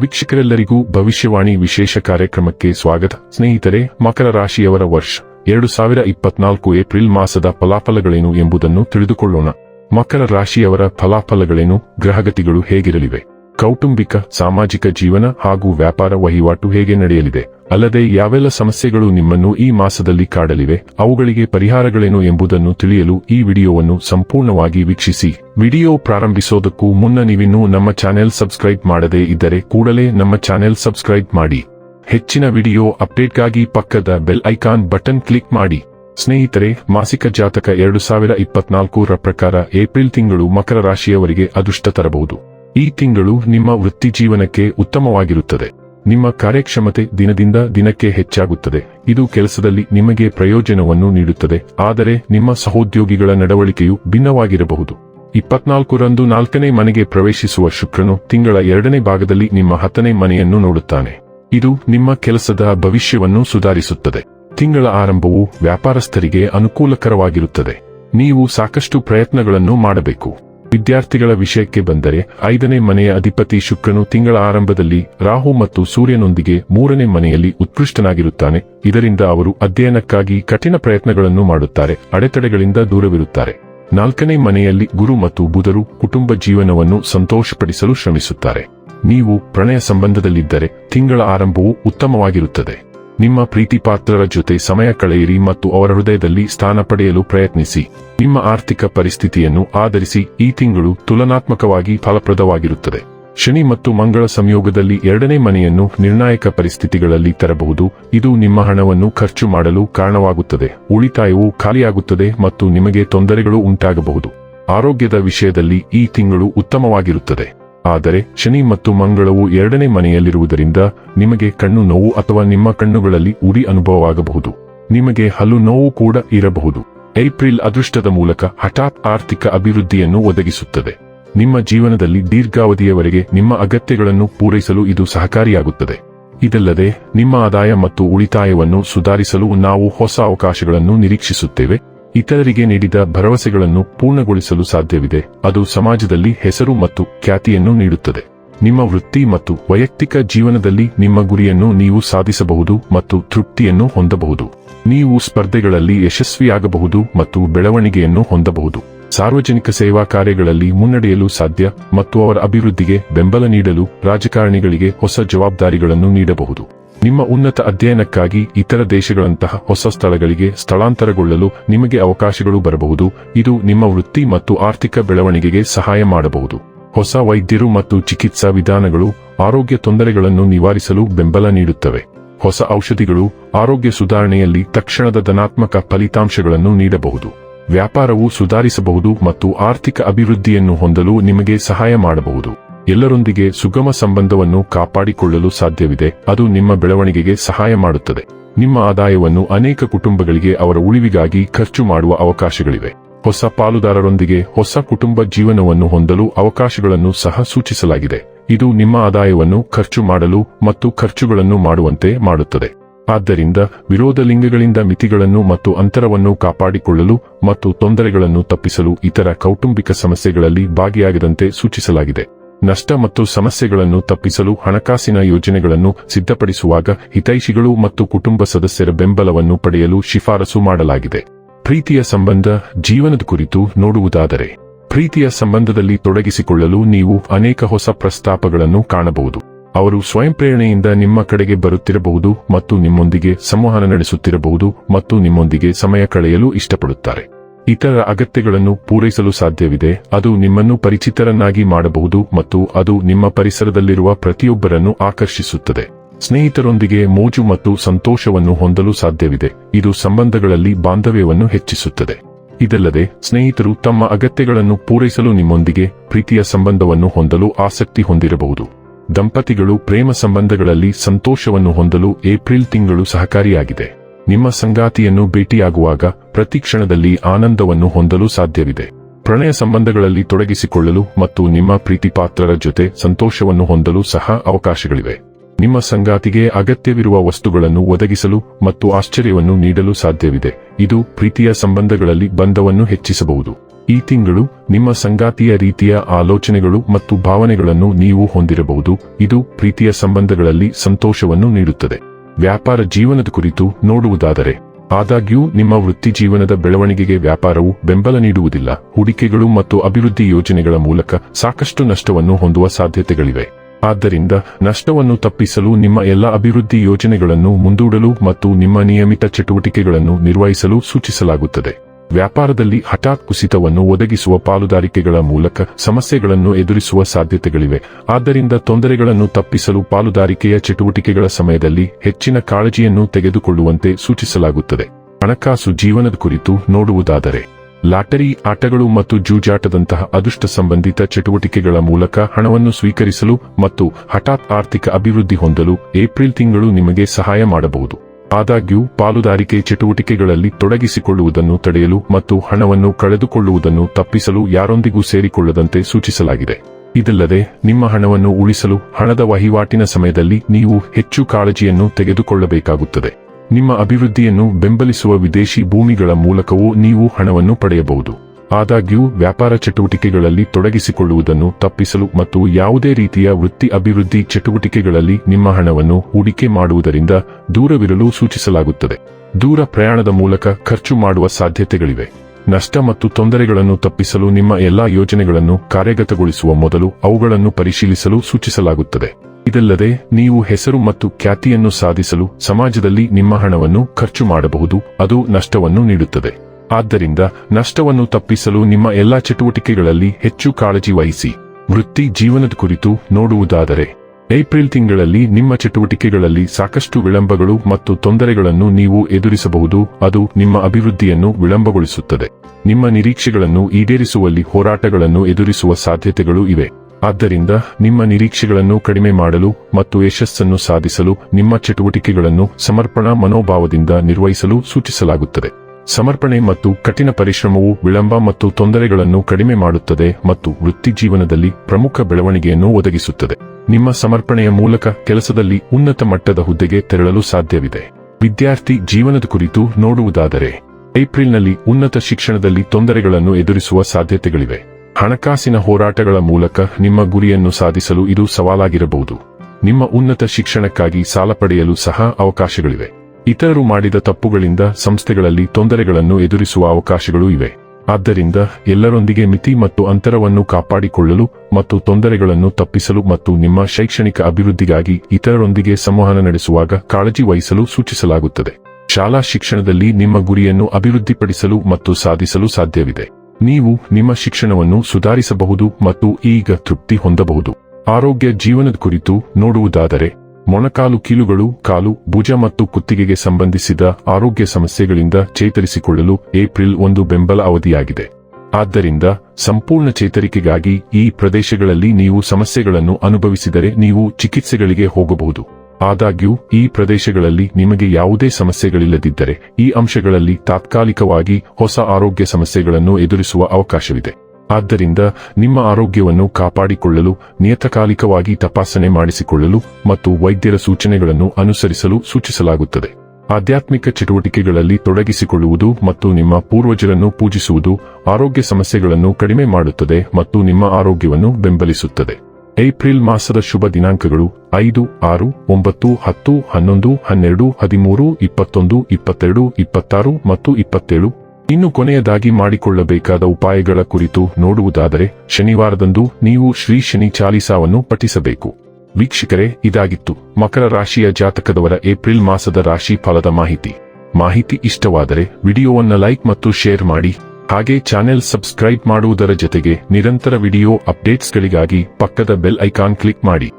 ವೀಕ್ಷಕರೆಲ್ಲರಿಗೂ ಭವಿಷ್ಯವಾಣಿ ವಿಶೇಷ ಕಾರ್ಯಕ್ರಮಕ್ಕೆ ಸ್ವಾಗತ. ಸ್ನೇಹಿತರೆ, ಮಕರ ರಾಶಿಯವರ ವರ್ಷ ಎರಡು ಸಾವಿರ ಇಪ್ಪತ್ನಾಲ್ಕು ಏಪ್ರಿಲ್ ಮಾಸದ ಫಲಾಫಲಗಳೇನು ಎಂಬುದನ್ನು ತಿಳಿದುಕೊಳ್ಳೋಣ. ಮಕರ ರಾಶಿಯವರ ಫಲಾಫಲಗಳೇನು, ಗ್ರಹಗತಿಗಳು ಹೇಗಿರಲಿವೆ? ಕೌಟುಂಬಿಕ, ಸಾಮಾಜಿಕ ಜೀವನ ಹಾಗೂ ವ್ಯಾಪಾರ ವಹಿವಾಟು ಹೇಗೆ ನಡೆಯಲಿದೆ? ಅಲ್ಲದೆ ಯಾವೆಲ್ಲ ಸಮಸ್ಯೆಗಳು ನಿಮ್ಮನ್ನು ಈ ಮಾಸದಲ್ಲಿ ಕಾಡಲಿವೆ, ಅವುಗಳಿಗೆ ಪರಿಹಾರಗಳೇನು ಎಂಬುದನ್ನು ತಿಳಿಯಲು ಈ ವಿಡಿಯೋವನ್ನು ಸಂಪೂರ್ಣವಾಗಿ ವೀಕ್ಷಿಸಿ. ವಿಡಿಯೋ ಪ್ರಾರಂಭಿಸೋದಕ್ಕೂ ಮುನ್ನ ನೀವಿನ್ನೂ ನಮ್ಮ ಚಾನೆಲ್ ಸಬ್ಸ್ಕ್ರೈಬ್ ಮಾಡದೇ ಇದ್ದರೆ ಕೂಡಲೇ ನಮ್ಮ ಚಾನೆಲ್ ಸಬ್ಸ್ಕ್ರೈಬ್ ಮಾಡಿ. ಹೆಚ್ಚಿನ ವಿಡಿಯೋ ಅಪ್ಡೇಟ್ಗಾಗಿ ಪಕ್ಕದ ಬೆಲ್ ಐಕಾನ್ ಬಟನ್ ಕ್ಲಿಕ್ ಮಾಡಿ. ಸ್ನೇಹಿತರೆ, ಮಾಸಿಕ ಜಾತಕ ಎರಡು ಸಾವಿರ ಇಪ್ಪತ್ನಾಲ್ಕರ ಪ್ರಕಾರ ಏಪ್ರಿಲ್ ತಿಂಗಳು ಮಕರ ರಾಶಿಯವರಿಗೆ ಅದೃಷ್ಟ ತರಬಹುದು. ಈ ತಿಂಗಳು ನಿಮ್ಮ ವೃತ್ತಿ ಜೀವನಕ್ಕೆ ಉತ್ತಮವಾಗಿರುತ್ತದೆ. ನಿಮ್ಮ ಕಾರ್ಯಕ್ಷಮತೆ ದಿನದಿಂದ ದಿನಕ್ಕೆ ಹೆಚ್ಚಾಗುತ್ತದೆ. ಇದು ಕೆಲಸದಲ್ಲಿ ನಿಮಗೆ ಪ್ರಯೋಜನವನ್ನು ನೀಡುತ್ತದೆ. ಆದರೆ ನಿಮ್ಮ ಸಹೋದ್ಯೋಗಿಗಳ ನಡವಳಿಕೆಯು ಭಿನ್ನವಾಗಿರಬಹುದು. ಇಪ್ಪತ್ನಾಲ್ಕರಂದು ನಾಲ್ಕನೇ ಮನೆಗೆ ಪ್ರವೇಶಿಸುವ ಶುಕ್ರನು ತಿಂಗಳ ಎರಡನೇ ಭಾಗದಲ್ಲಿ ನಿಮ್ಮ ಹತ್ತನೇ ಮನೆಯನ್ನು ನೋಡುತ್ತಾನೆ. ಇದು ನಿಮ್ಮ ಕೆಲಸದ ಭವಿಷ್ಯವನ್ನು ಸುಧಾರಿಸುತ್ತದೆ. ತಿಂಗಳ ಆರಂಭವು ವ್ಯಾಪಾರಸ್ಥರಿಗೆ ಅನುಕೂಲಕರವಾಗಿರುತ್ತದೆ. ನೀವು ಸಾಕಷ್ಟು ಪ್ರಯತ್ನಗಳನ್ನು ಮಾಡಬೇಕು. ವಿದ್ಯಾರ್ಥಿಗಳ ವಿಷಯಕ್ಕೆ ಬಂದರೆ ಐದನೇ ಮನೆಯ ಅಧಿಪತಿ ಶುಕ್ರನು ತಿಂಗಳ ಆರಂಭದಲ್ಲಿ ರಾಹು ಮತ್ತು ಸೂರ್ಯನೊಂದಿಗೆ ಮೂರನೇ ಮನೆಯಲ್ಲಿ ಉತ್ಕೃಷ್ಟನಾಗಿರುತ್ತಾನೆ. ಇದರಿಂದ ಅವರು ಅಧ್ಯಯನಕ್ಕಾಗಿ ಕಠಿಣ ಪ್ರಯತ್ನಗಳನ್ನು ಮಾಡುತ್ತಾರೆ. ಅಡೆತಡೆಗಳಿಂದ ದೂರವಿರುತ್ತಾರೆ. ನಾಲ್ಕನೇ ಮನೆಯಲ್ಲಿ ಗುರು ಮತ್ತು ಬುಧರು ಕುಟುಂಬ ಜೀವನವನ್ನು ಸಂತೋಷಪಡಿಸಲು ಶ್ರಮಿಸುತ್ತಾರೆ. ನೀವು ಪ್ರಣಯ ಸಂಬಂಧದಲ್ಲಿದ್ದರೆ ತಿಂಗಳ ಆರಂಭವು ಉತ್ತಮವಾಗಿರುತ್ತದೆ. ನಿಮ್ಮ ಪ್ರೀತಿಪಾತ್ರರ ಜೊತೆ ಸಮಯ ಕಳೆಯಿರಿ ಮತ್ತು ಅವರ ಹೃದಯದಲ್ಲಿ ಸ್ಥಾನ ಪಡೆಯಲು ಪ್ರಯತ್ನಿಸಿ. ನಿಮ್ಮ ಆರ್ಥಿಕ ಪರಿಸ್ಥಿತಿಯನ್ನು ಆಧರಿಸಿ ಈ ತಿಂಗಳು ತುಲನಾತ್ಮಕವಾಗಿ ಫಲಪ್ರದವಾಗಿರುತ್ತದೆ. ಶನಿ ಮತ್ತು ಮಂಗಳ ಸಂಯೋಗದಲ್ಲಿ ಎರಡನೇ ಮನೆಯನ್ನು ನಿರ್ಣಾಯಕ ಪರಿಸ್ಥಿತಿಗಳಲ್ಲಿ ತರಬಹುದು. ಇದು ನಿಮ್ಮ ಹಣವನ್ನು ಖರ್ಚು ಮಾಡಲು ಕಾರಣವಾಗುತ್ತದೆ. ಉಳಿತಾಯವು ಖಾಲಿಯಾಗುತ್ತದೆ ಮತ್ತು ನಿಮಗೆ ತೊಂದರೆಗಳು ಉಂಟಾಗಬಹುದು. ಆರೋಗ್ಯದ ವಿಷಯದಲ್ಲಿ ಈ ತಿಂಗಳು ಉತ್ತಮವಾಗಿರುತ್ತದೆ. ಆದರೆ ಶನಿ ಮತ್ತು ಮಂಗಳವು ಎರಡನೇ ಮನೆಯಲ್ಲಿರುವುದರಿಂದ ನಿಮಗೆ ಕಣ್ಣು ನೋವು ಅಥವಾ ನಿಮ್ಮ ಕಣ್ಣುಗಳಲ್ಲಿ ಉರಿ ಅನುಭವವಾಗಬಹುದು. ನಿಮಗೆ ಹಲ್ಲು ನೋವು ಕೂಡ ಇರಬಹುದು. ಏಪ್ರಿಲ್ ಅದೃಷ್ಟದ ಮೂಲಕ ಹಠಾತ್ ಆರ್ಥಿಕ ಅಭಿವೃದ್ಧಿಯನ್ನು ಒದಗಿಸುತ್ತದೆ. ನಿಮ್ಮ ಜೀವನದಲ್ಲಿ ದೀರ್ಘಾವಧಿಯವರೆಗೆ ನಿಮ್ಮ ಅಗತ್ಯಗಳನ್ನು ಪೂರೈಸಲು ಇದು ಸಹಕಾರಿಯಾಗುತ್ತದೆ. ಇದಲ್ಲದೆ, ನಿಮ್ಮ ಆದಾಯ ಮತ್ತು ಉಳಿತಾಯವನ್ನು ಸುಧಾರಿಸಲು ನಾವು ಹೊಸ ಅವಕಾಶಗಳನ್ನು ನಿರೀಕ್ಷಿಸುತ್ತೇವೆ. ಇತರರಿಗೆ ನೀಡಿದ ಭರವಸೆಗಳನ್ನು ಪೂರ್ಣಗೊಳಿಸಲು ಸಾಧ್ಯವಿದೆ. ಅದು ಸಮಾಜದಲ್ಲಿ ಹೆಸರು ಮತ್ತು ಖ್ಯಾತಿಯನ್ನು ನೀಡುತ್ತದೆ. ನಿಮ್ಮ ವೃತ್ತಿ ಮತ್ತು ವೈಯಕ್ತಿಕ ಜೀವನದಲ್ಲಿ ನಿಮ್ಮ ಗುರಿಯನ್ನು ನೀವು ಸಾಧಿಸಬಹುದು ಮತ್ತು ತೃಪ್ತಿಯನ್ನು ಹೊಂದಬಹುದು. ನೀವು ಸ್ಪರ್ಧೆಗಳಲ್ಲಿ ಯಶಸ್ವಿಯಾಗಬಹುದು ಮತ್ತು ಬೆಳವಣಿಗೆಯನ್ನು ಹೊಂದಬಹುದು. ಸಾರ್ವಜನಿಕ ಸೇವಾ ಕಾರ್ಯಗಳಲ್ಲಿ ಮುನ್ನಡೆಯಲು ಸಾಧ್ಯ ಮತ್ತು ಅವರ ಅಭಿವೃದ್ಧಿಗೆ ಬೆಂಬಲ ನೀಡಲು ರಾಜಕಾರಣಿಗಳಿಗೆ ಹೊಸ ಜವಾಬ್ದಾರಿಗಳನ್ನು ನೀಡಬಹುದು. ನಿಮ್ಮ ಉನ್ನತ ಅಧ್ಯಯನಕ್ಕಾಗಿ ಇತರ ದೇಶಗಳಂತಹ ಹೊಸ ಸ್ಥಳಗಳಿಗೆ ಸ್ಥಳಾಂತರಗೊಳ್ಳಲು ನಿಮಗೆ ಅವಕಾಶಗಳು ಬರಬಹುದು. ಇದು ನಿಮ್ಮ ವೃತ್ತಿ ಮತ್ತು ಆರ್ಥಿಕ ಬೆಳವಣಿಗೆಗೆ ಸಹಾಯ ಮಾಡಬಹುದು. ಹೊಸ ವೈದ್ಯರು ಮತ್ತು ಚಿಕಿತ್ಸಾ ವಿಧಾನಗಳು ಆರೋಗ್ಯ ತೊಂದರೆಗಳನ್ನು ನಿವಾರಿಸಲು ಬೆಂಬಲ ನೀಡುತ್ತವೆ. ಹೊಸ ಔಷಧಿಗಳು ಆರೋಗ್ಯ ಸುಧಾರಣೆಯಲ್ಲಿ ತಕ್ಷಣದ ಧನಾತ್ಮಕ ಫಲಿತಾಂಶಗಳನ್ನು ನೀಡಬಹುದು. ವ್ಯಾಪಾರವು ಸುಧಾರಿಸಬಹುದು ಮತ್ತು ಆರ್ಥಿಕ ಅಭಿವೃದ್ಧಿಯನ್ನು ಹೊಂದಲು ನಿಮಗೆ ಸಹಾಯ ಮಾಡಬಹುದು. ಎಲ್ಲರೊಂದಿಗೆ ಸುಗಮ ಸಂಬಂಧವನ್ನು ಕಾಪಾಡಿಕೊಳ್ಳಲು ಸಾಧ್ಯವಿದೆ. ಅದು ನಿಮ್ಮ ಬೆಳವಣಿಗೆಗೆ ಸಹಾಯ ಮಾಡುತ್ತದೆ. ನಿಮ್ಮ ಆದಾಯವನ್ನು ಅನೇಕ ಕುಟುಂಬಗಳಿಗೆ ಅವರ ಉಳಿವಿಗಾಗಿ ಖರ್ಚು ಮಾಡುವ ಅವಕಾಶಗಳಿವೆ. ಹೊಸ ಪಾಲುದಾರರೊಂದಿಗೆ ಹೊಸ ಕುಟುಂಬ ಜೀವನವನ್ನು ಹೊಂದಲು ಅವಕಾಶಗಳನ್ನು ಸಹ ಸೂಚಿಸಲಾಗಿದೆ. ಇದು ನಿಮ್ಮ ಆದಾಯವನ್ನು ಖರ್ಚು ಮಾಡಲು ಮತ್ತು ಖರ್ಚುಗಳನ್ನು ಮಾಡುವಂತೆ ಮಾಡುತ್ತದೆ. ಆದ್ದರಿಂದ ವಿರೋಧ ಲಿಂಗಗಳಿಂದ ಮಿತಿಗಳನ್ನು ಮತ್ತು ಅಂತರವನ್ನು ಕಾಪಾಡಿಕೊಳ್ಳಲು ಮತ್ತು ತೊಂದರೆಗಳನ್ನು ತಪ್ಪಿಸಲು ಇತರ ಕೌಟುಂಬಿಕ ಸಮಸ್ಯೆಗಳಲ್ಲಿ ಭಾಗಿಯಾಗದಂತೆ ಸೂಚಿಸಲಾಗಿದೆ. ನಷ್ಟ ಮತ್ತು ಸಮಸ್ಯೆಗಳನ್ನು ತಪ್ಪಿಸಲು ಹಣಕಾಸಿನ ಯೋಜನೆಗಳನ್ನು ಸಿದ್ಧಪಡಿಸುವಾಗ ಹಿತೈಷಿಗಳು ಮತ್ತು ಕುಟುಂಬ ಸದಸ್ಯರ ಬೆಂಬಲವನ್ನು ಪಡೆಯಲು ಶಿಫಾರಸು ಮಾಡಲಾಗಿದೆ. ಪ್ರೀತಿಯ ಸಂಬಂಧ, ಜೀವನದ ಕುರಿತು ನೋಡುವುದಾದರೆ, ಪ್ರೀತಿಯ ಸಂಬಂಧದಲ್ಲಿ ತೊಡಗಿಸಿಕೊಳ್ಳಲು ನೀವು ಅನೇಕ ಹೊಸ ಪ್ರಸ್ತಾಪಗಳನ್ನು ಕಾಣಬಹುದು. ಅವರು ಸ್ವಯಂಪ್ರೇರಣೆಯಿಂದ ನಿಮ್ಮ ಕಡೆಗೆ ಬರುತ್ತಿರಬಹುದು ಮತ್ತು ನಿಮ್ಮೊಂದಿಗೆ ಸಂವಹನ ನಡೆಸುತ್ತಿರಬಹುದು ಮತ್ತು ನಿಮ್ಮೊಂದಿಗೆ ಸಮಯ ಕಳೆಯಲು ಇಷ್ಟಪಡುತ್ತಾರೆ. ಇತರ ಅಗತ್ಯಗಳನ್ನು ಪೂರೈಸಲು ಸಾಧ್ಯವಿದೆ. ಅದು ನಿಮ್ಮನ್ನು ಪರಿಚಿತರನ್ನಾಗಿ ಮಾಡಬಹುದು ಮತ್ತು ಅದು ನಿಮ್ಮ ಪರಿಸರದಲ್ಲಿರುವ ಪ್ರತಿಯೊಬ್ಬರನ್ನು ಆಕರ್ಷಿಸುತ್ತದೆ. ಸ್ನೇಹಿತರೊಂದಿಗೆ ಮೋಜು ಮತ್ತು ಸಂತೋಷವನ್ನು ಹೊಂದಲು ಸಾಧ್ಯವಿದೆ. ಇದು ಸಂಬಂಧಗಳಲ್ಲಿ ಬಾಂಧವ್ಯವನ್ನು ಹೆಚ್ಚಿಸುತ್ತದೆ. ಇದಲ್ಲದೆ, ಸ್ನೇಹಿತರು ತಮ್ಮ ಅಗತ್ಯಗಳನ್ನು ಪೂರೈಸಲು ನಿಮ್ಮೊಂದಿಗೆ ಪ್ರೀತಿಯ ಸಂಬಂಧವನ್ನು ಹೊಂದಲು ಆಸಕ್ತಿ ಹೊಂದಿರಬಹುದು. ದಂಪತಿಗಳು ಪ್ರೇಮ ಸಂಬಂಧಗಳಲ್ಲಿ ಸಂತೋಷವನ್ನು ಹೊಂದಲು ಏಪ್ರಿಲ್ ತಿಂಗಳು ಸಹಕಾರಿಯಾಗಿದೆ. ನಿಮ್ಮ ಸಂಗಾತಿಯನ್ನು ಭೇಟಿಯಾಗುವಾಗ ಪ್ರತಿ ಕ್ಷಣದಲ್ಲಿ ಆನಂದವನ್ನು ಹೊಂದಲು ಸಾಧ್ಯವಿದೆ. ಪ್ರಣಯ ಸಂಬಂಧಗಳಲ್ಲಿ ತೊಡಗಿಸಿಕೊಳ್ಳಲು ಮತ್ತು ನಿಮ್ಮ ಪ್ರೀತಿಪಾತ್ರರ ಜೊತೆ ಸಂತೋಷವನ್ನು ಹೊಂದಲು ಸಹ ಅವಕಾಶಗಳಿವೆ. ನಿಮ್ಮ ಸಂಗಾತಿಗೆ ಅಗತ್ಯವಿರುವ ವಸ್ತುಗಳನ್ನು ಒದಗಿಸಲು ಮತ್ತು ಆಶ್ಚರ್ಯವನ್ನು ನೀಡಲು ಸಾಧ್ಯವಿದೆ. ಇದು ಪ್ರೀತಿಯ ಸಂಬಂಧಗಳಲ್ಲಿ ಬಂಧವನ್ನು ಹೆಚ್ಚಿಸಬಹುದು. ಈ ತಿಂಗಳು ನಿಮ್ಮ ಸಂಗಾತಿಯ ರೀತಿಯ ಆಲೋಚನೆಗಳು ಮತ್ತು ಭಾವನೆಗಳನ್ನು ನೀವು ಹೊಂದಿರಬಹುದು. ಇದು ಪ್ರೀತಿಯ ಸಂಬಂಧಗಳಲ್ಲಿ ಸಂತೋಷವನ್ನು ನೀಡುತ್ತದೆ. ವ್ಯಾಪಾರ ಜೀವನದ ಕುರಿತು ನೋಡುವುದಾದರೆ ಆದಾಗ್ಯೂ, ನಿಮ್ಮ ವೃತ್ತಿ ಜೀವನದ ಬೆಳವಣಿಗೆಗೆ ವ್ಯಾಪಾರವು ಬೆಂಬಲ ನೀಡುವುದಿಲ್ಲ. ಹೂಡಿಕೆಗಳು ಮತ್ತು ಅಭಿವೃದ್ಧಿ ಯೋಜನೆಗಳ ಮೂಲಕ ಸಾಕಷ್ಟು ನಷ್ಟವನ್ನು ಹೊಂದುವ ಸಾಧ್ಯತೆಗಳಿವೆ. ಆದ್ದರಿಂದ, ನಷ್ಟವನ್ನು ತಪ್ಪಿಸಲು ನಿಮ್ಮ ಎಲ್ಲ ಅಭಿವೃದ್ಧಿ ಯೋಜನೆಗಳನ್ನು ಮುಂದೂಡಲು ಮತ್ತು ನಿಮ್ಮ ನಿಯಮಿತ ಚಟುವಟಿಕೆಗಳನ್ನು ನಿರ್ವಹಿಸಲು ಸೂಚಿಸಲಾಗುತ್ತದೆ. ವ್ಯಾಪಾರದಲ್ಲಿ ಹಠಾತ್ ಕುಸಿತವನ್ನು ಒದಗಿಸುವ ಪಾಲುದಾರಿಕೆಗಳ ಮೂಲಕ ಸಮಸ್ಯೆಗಳನ್ನು ಎದುರಿಸುವ ಸಾಧ್ಯತೆಗಳಿವೆ. ಆದ್ದರಿಂದ ತೊಂದರೆಗಳನ್ನು ತಪ್ಪಿಸಲು ಪಾಲುದಾರಿಕೆಯ ಚಟುವಟಿಕೆಗಳ ಸಮಯದಲ್ಲಿ ಹೆಚ್ಚಿನ ಕಾಳಜಿಯನ್ನು ತೆಗೆದುಕೊಳ್ಳುವಂತೆ ಸೂಚಿಸಲಾಗುತ್ತದೆ. ಹಣಕಾಸು ಜೀವನದ ಕುರಿತು ನೋಡುವುದಾದರೆ, ಲಾಟರಿ ಆಟಗಳು ಮತ್ತು ಜೂಜಾಟದಂತಹ ಅದೃಷ್ಟ ಸಂಬಂಧಿತ ಚಟುವಟಿಕೆಗಳ ಮೂಲಕ ಹಣವನ್ನು ಸ್ವೀಕರಿಸಲು ಮತ್ತು ಹಠಾತ್ ಆರ್ಥಿಕ ಅಭಿವೃದ್ಧಿ ಹೊಂದಲು ಏಪ್ರಿಲ್ ತಿಂಗಳು ನಿಮಗೆ ಸಹಾಯ ಮಾಡಬಹುದು. ಆದಾಗ್ಯೂ ಪಾಲುದಾರಿಕೆ ಚಟುವಟಿಕೆಗಳಲ್ಲಿ ತೊಡಗಿಸಿಕೊಳ್ಳುವುದನ್ನು ತಡೆಯಲು ಮತ್ತು ಹಣವನ್ನು ಕಳೆದುಕೊಳ್ಳುವುದನ್ನು ತಪ್ಪಿಸಲು ಯಾರೊಂದಿಗೂ ಸೇರಿಕೊಳ್ಳದಂತೆ ಸೂಚಿಸಲಾಗಿದೆ. ಇದಲ್ಲದೆ, ನಿಮ್ಮ ಹಣವನ್ನು ಉಳಿಸಲು ಹಣದ ವಹಿವಾಟಿನ ಸಮಯದಲ್ಲಿ ನೀವು ಹೆಚ್ಚು ಕಾಳಜಿಯನ್ನು ತೆಗೆದುಕೊಳ್ಳಬೇಕಾಗುತ್ತದೆ. ನಿಮ್ಮ ಅಭಿವೃದ್ಧಿಯನ್ನು ಬೆಂಬಲಿಸುವ ವಿದೇಶಿ ಭೂಮಿಗಳ ಮೂಲಕವೂ ನೀವು ಹಣವನ್ನು ಪಡೆಯಬಹುದು. ಆದಾಗ್ಯೂ, ವ್ಯಾಪಾರ ಚಟುವಟಿಕೆಗಳಲ್ಲಿ ತೊಡಗಿಸಿಕೊಳ್ಳುವುದನ್ನು ತಪ್ಪಿಸಲು ಮತ್ತು ಯಾವುದೇ ರೀತಿಯ ವೃತ್ತಿ ಅಭಿವೃದ್ಧಿ ಚಟುವಟಿಕೆಗಳಲ್ಲಿ ನಿಮ್ಮ ಹಣವನ್ನು ಹೂಡಿಕೆ ಮಾಡುವುದರಿಂದ ದೂರವಿರಲು ಸೂಚಿಸಲಾಗುತ್ತದೆ. ದೂರ ಪ್ರಯಾಣದ ಮೂಲಕ ಖರ್ಚು ಮಾಡುವ ಸಾಧ್ಯತೆಗಳಿವೆ. ನಷ್ಟ ಮತ್ತು ತೊಂದರೆಗಳನ್ನು ತಪ್ಪಿಸಲು ನಿಮ್ಮ ಎಲ್ಲಾ ಯೋಜನೆಗಳನ್ನು ಕಾರ್ಯಗತಗೊಳಿಸುವ ಮೊದಲು ಅವುಗಳನ್ನು ಪರಿಶೀಲಿಸಲು ಸೂಚಿಸಲಾಗುತ್ತದೆ. ಇದಲ್ಲದೆ, ನೀವು ಹೆಸರು ಮತ್ತು ಖ್ಯಾತಿಯನ್ನು ಸಾಧಿಸಲು ಸಮಾಜದಲ್ಲಿ ನಿಮ್ಮ ಹಣವನ್ನು ಖರ್ಚು ಮಾಡಬಹುದು, ಅದು ನಷ್ಟವನ್ನು ನೀಡುತ್ತದೆ. ಆದ್ದರಿಂದ ನಷ್ಟವನ್ನು ತಪ್ಪಿಸಲು ನಿಮ್ಮ ಎಲ್ಲಾ ಚಟುವಟಿಕೆಗಳಲ್ಲಿ ಹೆಚ್ಚು ಕಾಳಜಿ ವಹಿಸಿ. ವೃತ್ತಿ ಜೀವನದ ಕುರಿತು ನೋಡುವುದಾದರೆ, ಏಪ್ರಿಲ್ ತಿಂಗಳಲ್ಲಿ ನಿಮ್ಮ ಚಟುವಟಿಕೆಗಳಲ್ಲಿ ಸಾಕಷ್ಟು ವಿಳಂಬಗಳು ಮತ್ತು ತೊಂದರೆಗಳನ್ನು ನೀವು ಎದುರಿಸಬಹುದು, ಅದು ನಿಮ್ಮ ಅಭಿವೃದ್ಧಿಯನ್ನು ವಿಳಂಬಗೊಳಿಸುತ್ತದೆ. ನಿಮ್ಮ ನಿರೀಕ್ಷೆಗಳನ್ನು ಈಡೇರಿಸುವಲ್ಲಿ ಹೋರಾಟಗಳನ್ನು ಎದುರಿಸುವ ಸಾಧ್ಯತೆಗಳು ಇವೆ. ಆದ್ದರಿಂದ ನಿಮ್ಮ ನಿರೀಕ್ಷೆಗಳನ್ನು ಕಡಿಮೆ ಮಾಡಲು ಮತ್ತು ಯಶಸ್ಸನ್ನು ಸಾಧಿಸಲು ನಿಮ್ಮ ಚಟುವಟಿಕೆಗಳನ್ನು ಸಮರ್ಪಣಾ ಮನೋಭಾವದಿಂದ ನಿರ್ವಹಿಸಲು ಸೂಚಿಸಲಾಗುತ್ತದೆ. ಸಮರ್ಪಣೆ ಮತ್ತು ಕಠಿಣ ಪರಿಶ್ರಮವು ವಿಳಂಬ ಮತ್ತು ತೊಂದರೆಗಳನ್ನು ಕಡಿಮೆ ಮಾಡುತ್ತದೆ ಮತ್ತು ವೃತ್ತಿ ಜೀವನದಲ್ಲಿ ಪ್ರಮುಖ ಬೆಳವಣಿಗೆಯನ್ನು ಒದಗಿಸುತ್ತದೆ. ನಿಮ್ಮ ಸಮರ್ಪಣೆಯ ಮೂಲಕ ಕೆಲಸದಲ್ಲಿ ಉನ್ನತ ಮಟ್ಟದ ಹುದ್ದೆಗೆ ತೆರಳಲು ಸಾಧ್ಯವಿದೆ. ವಿದ್ಯಾರ್ಥಿ ಜೀವನದ ಕುರಿತು ನೋಡುವುದಾದರೆ, ಏಪ್ರಿಲ್ನಲ್ಲಿ ಉನ್ನತ ಶಿಕ್ಷಣದಲ್ಲಿ ತೊಂದರೆಗಳನ್ನು ಎದುರಿಸುವ ಸಾಧ್ಯತೆಗಳಿವೆ. ಹಣಕಾಸಿನ ಹೋರಾಟಗಳ ಮೂಲಕ ನಿಮ್ಮ ಗುರಿಯನ್ನು ಸಾಧಿಸಲು ಇದು ಸವಾಲಾಗಿರಬಹುದು. ನಿಮ್ಮ ಉನ್ನತ ಶಿಕ್ಷಣಕ್ಕಾಗಿ ಸಾಲ ಪಡೆಯಲು ಸಹ ಅವಕಾಶಗಳಿವೆ. ಇತರರು ಮಾಡಿದ ತಪ್ಪುಗಳಿಂದ ಸಂಸ್ಥೆಗಳಲ್ಲಿ ತೊಂದರೆಗಳನ್ನು ಎದುರಿಸುವ ಅವಕಾಶಗಳು ಇವೆ. ಆದ್ದರಿಂದ ಎಲ್ಲರೊಂದಿಗೆ ಮಿತಿ ಮತ್ತು ಅಂತರವನ್ನು ಕಾಪಾಡಿಕೊಳ್ಳಲು ಮತ್ತು ತೊಂದರೆಗಳನ್ನು ತಪ್ಪಿಸಲು ಮತ್ತು ನಿಮ್ಮ ಶೈಕ್ಷಣಿಕ ಅಭಿವೃದ್ಧಿಗಾಗಿ ಇತರರೊಂದಿಗೆ ಸಂವಹನ ನಡೆಸುವಾಗ ಕಾಳಜಿ ವಹಿಸಲು ಸೂಚಿಸಲಾಗುತ್ತದೆ. ಶಾಲಾ ಶಿಕ್ಷಣದಲ್ಲಿ ನಿಮ್ಮ ಗುರಿಯನ್ನು ಅಭಿವೃದ್ಧಿಪಡಿಸಲು ಮತ್ತು ಸಾಧಿಸಲು ಸಾಧ್ಯವಿದೆ. ನೀವು ನಿಮ್ಮ ಶಿಕ್ಷಣವನ್ನು ಸುಧಾರಿಸಬಹುದು ಮತ್ತು ಈಗ ತೃಪ್ತಿ ಹೊಂದಬಹುದು. ಆರೋಗ್ಯ, ಜೀವನದ ಕುರಿತು ನೋಡುವುದಾದರೆ ಮೊಣಕಾಲು ಕೀಲುಗಳು, ಕಾಲು, ಭುಜ ಮತ್ತು ಕುತ್ತಿಗೆಗೆ ಸಂಬಂಧಿಸಿದ ಆರೋಗ್ಯ ಸಮಸ್ಯೆಗಳಿಂದ ಚೇತರಿಸಿಕೊಳ್ಳಲು ಏಪ್ರಿಲ್ ಒಂದು ಬೆಂಬಲ ಅವಧಿಯಾಗಿದೆ. ಆದ್ದರಿಂದ ಸಂಪೂರ್ಣ ಚೇತರಿಕೆಗಾಗಿ ಈ ಪ್ರದೇಶಗಳಲ್ಲಿ ನೀವು ಸಮಸ್ಯೆಗಳನ್ನು ಅನುಭವಿಸಿದರೆ ನೀವು ಚಿಕಿತ್ಸೆಗಳಿಗೆ ಹೋಗಬಹುದು. ಆದಾಗ್ಯೂ, ಈ ಪ್ರದೇಶಗಳಲ್ಲಿ ನಿಮಗೆ ಯಾವುದೇ ಸಮಸ್ಯೆಗಳಿಲ್ಲದಿದ್ದರೆ ಈ ಅಂಶಗಳಲ್ಲಿ ತಾತ್ಕಾಲಿಕವಾಗಿ ಹೊಸ ಆರೋಗ್ಯ ಸಮಸ್ಯೆಗಳನ್ನು ಎದುರಿಸುವ ಅವಕಾಶವಿದೆ. ಆದ್ದರಿಂದ ನಿಮ್ಮ ಆರೋಗ್ಯವನ್ನು ಕಾಪಾಡಿಕೊಳ್ಳಲು, ನಿಯತಕಾಲಿಕವಾಗಿ ತಪಾಸಣೆ ಮಾಡಿಸಿಕೊಳ್ಳಲು ಮತ್ತು ವೈದ್ಯರ ಸೂಚನೆಗಳನ್ನು ಅನುಸರಿಸಲು ಸೂಚಿಸಲಾಗುತ್ತದೆ. ಆಧ್ಯಾತ್ಮಿಕ ಚಟುವಟಿಕೆಗಳಲ್ಲಿ ತೊಡಗಿಸಿಕೊಳ್ಳುವುದು ಮತ್ತು ನಿಮ್ಮ ಪೂರ್ವಜರನ್ನು ಪೂಜಿಸುವುದು ಆರೋಗ್ಯ ಸಮಸ್ಯೆಗಳನ್ನು ಕಡಿಮೆ ಮಾಡುತ್ತದೆ ಮತ್ತು ನಿಮ್ಮ ಆರೋಗ್ಯವನ್ನು ಬೆಂಬಲಿಸುತ್ತದೆ. ಏಪ್ರಿಲ್ ಮಾಸದ ಶುಭ ದಿನಾಂಕಗಳು ಐದು, ಆರು, ಒಂಬತ್ತು, ಹತ್ತು, ಹನ್ನೊಂದು, ಹನ್ನೆರಡು, ಹದಿಮೂರು, ಇಪ್ಪತ್ತೊಂದು, ಇಪ್ಪತ್ತೆರಡು, ಇಪ್ಪತ್ತಾರು ಮತ್ತು ಇಪ್ಪತ್ತೇಳು. ಇನ್ನು ಕೊನೆಯದಾಗಿ ಮಾಡಿಕೊಳ್ಳಬೇಕಾದ ಉಪಾಯಗಳ ಕುರಿತು ನೋಡುವುದಾದರೆ, ಶನಿವಾರದಂದು ನೀವು ಶ್ರೀ ಶನಿ ಚಾಲಿಸಾವನ್ನು ಪಠಿಸಬೇಕು. ವೀಕ್ಷಕರೇ, ಇದಾಗಿತ್ತು. ಮಕರ ರಾಶಿಯ ಜಾತಕದವರ ಏಪ್ರಿಲ್ ಮಾಸದ ರಾಶಿ ಫಲದ ಮಾಹಿತಿ. ಮಾಹಿತಿ ಇಷ್ಟವಾದರೆ ವಿಡಿಯೋವನ್ನು ಲೈಕ್ ಮತ್ತು ಶೇರ್ ಮಾಡಿ. ಹಾಗೆ ಚಾನೆಲ್ ಸಬ್ಸ್ಕ್ರೈಬ್ ಮಾಡುವುದರ ಜೊತೆಗೆ ನಿರಂತರ ವಿಡಿಯೋ ಅಪ್ಡೇಟ್ಸ್ಗಳಿಗಾಗಿ ಪಕ್ಕದ ಬೆಲ್ ಐಕಾನ್ ಕ್ಲಿಕ್ ಮಾಡಿ.